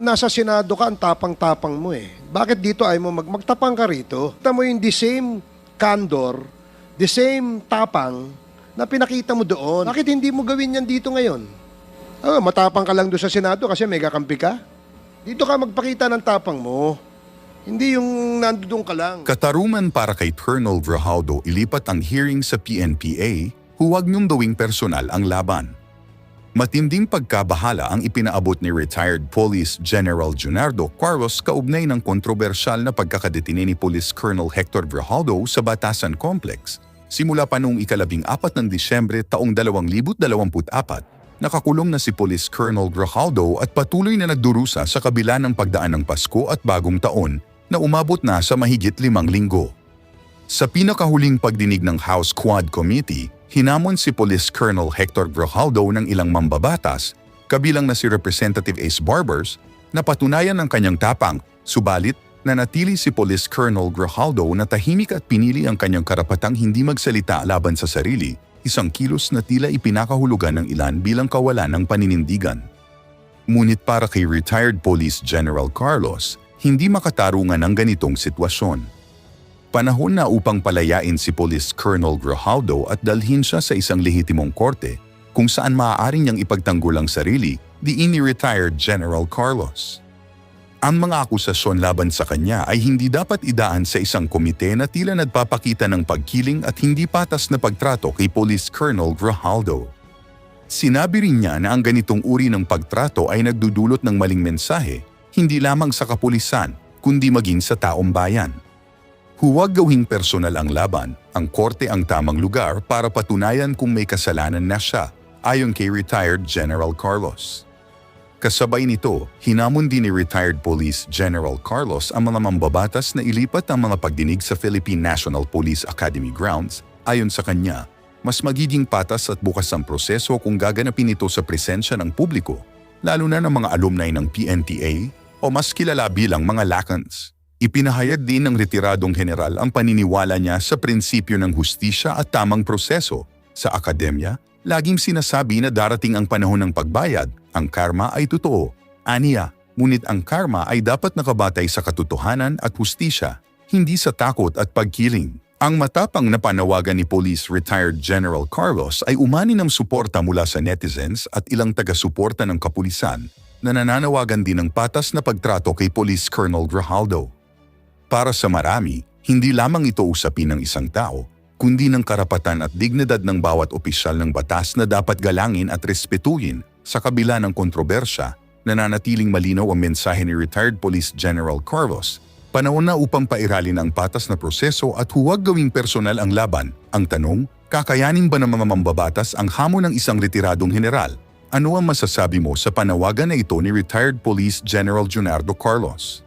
Nasa Senado ka, ang tapang-tapang mo eh. Bakit dito ay mo mag magtapang ka rito? Kita mo yung the same candor, the same tapang na pinakita mo doon. Bakit hindi mo gawin yan dito ngayon? Oh, matapang ka lang doon sa Senado kasi may kakampi ka. Dito ka magpakita ng tapang mo. Hindi yung nandoon ka lang. Kataruman para kay Colonel Grijaldo ilipat ang hearing sa PNPA, huwag niyong gawing personal ang laban. Matinding pagkabahala ang ipinaabot ni retired Police General Junardo Carlos kaugnay ng kontrobersyal na pagkakadetine ni Police Colonel Hector Grijaldo sa Batasan Complex. Simula pa noong ikalabing apat ng Disyembre taong 2024, nakakulong na si Police Colonel Grijaldo at patuloy na nagdurusa sa kabila ng pagdaan ng Pasko at Bagong Taon na umabot na sa mahigit limang linggo. Sa pinakahuling pagdinig ng House Quad Committee, hinamon si Police Colonel Hector Grijaldo ng ilang mambabatas, kabilang na si Representative Ace Barbers, na patunayan ng kanyang tapang, subalit nanatili si Police Colonel Grijaldo na tahimik at pinili ang kanyang karapatang hindi magsalita laban sa sarili, isang kilos na tila ipinakahulugan ng ilan bilang kawalan ng paninindigan. Ngunit para kay retired Police General Carlos, hindi makatarungan ang ganitong sitwasyon. Panahon na upang palayain si Police Colonel Grijaldo at dalhin siya sa isang lehitimong korte kung saan maaari niyang ipagtanggol ang sarili, diin ni retired General Carlos. Ang mga akusasyon laban sa kanya ay hindi dapat idaan sa isang komite na tila nagpapakita ng pagkiling at hindi patas na pagtrato kay Police Colonel Grijaldo. Sinabi rin niya na ang ganitong uri ng pagtrato ay nagdudulot ng maling mensahe, hindi lamang sa kapulisan, kundi maging sa taong bayan. Huwag gawing personal ang laban, ang korte ang tamang lugar para patunayan kung may kasalanan na siya, ayon kay retired General Carlos. Kasabay nito, hinamon din ni retired Police General Carlos ang mga mambabatas na ilipat ang mga pagdinig sa Philippine National Police Academy grounds. Ayon sa kanya, mas magiging patas at bukas ang proseso kung gaganapin ito sa presensya ng publiko, lalo na ng mga alumni ng PNTA o mas kilala bilang mga Lacans. Ipinahayag din ng retiradong general ang paniniwala niya sa prinsipyo ng hustisya at tamang proseso. Sa akademya, laging sinasabi na darating ang panahon ng pagbayad, ang karma ay totoo. Aniya, ngunit ang karma ay dapat nakabatay sa katotohanan at hustisya, hindi sa takot at pagkiling. Ang matapang na panawagan ni Police Retired General Carlos ay umani ng suporta mula sa netizens at ilang taga-suporta ng kapulisan na nananawagan din ng patas na pagtrato kay Police Colonel Grijaldo. Para sa marami, hindi lamang ito usapin ng isang tao, kundi ng karapatan at dignidad ng bawat opisyal ng batas na dapat galangin at respetuhin sa kabila ng kontrobersya, nananatiling malinaw ang mensahe ni retired Police General Carlos. Panahon na upang pairalin ang patas na proseso at huwag gawing personal ang laban. Ang tanong, kakayanin ba ng mga mambabatas ang hamon ng isang retiradong general? Ano ang masasabi mo sa panawagan na ito ni retired Police General Junardo Carlos?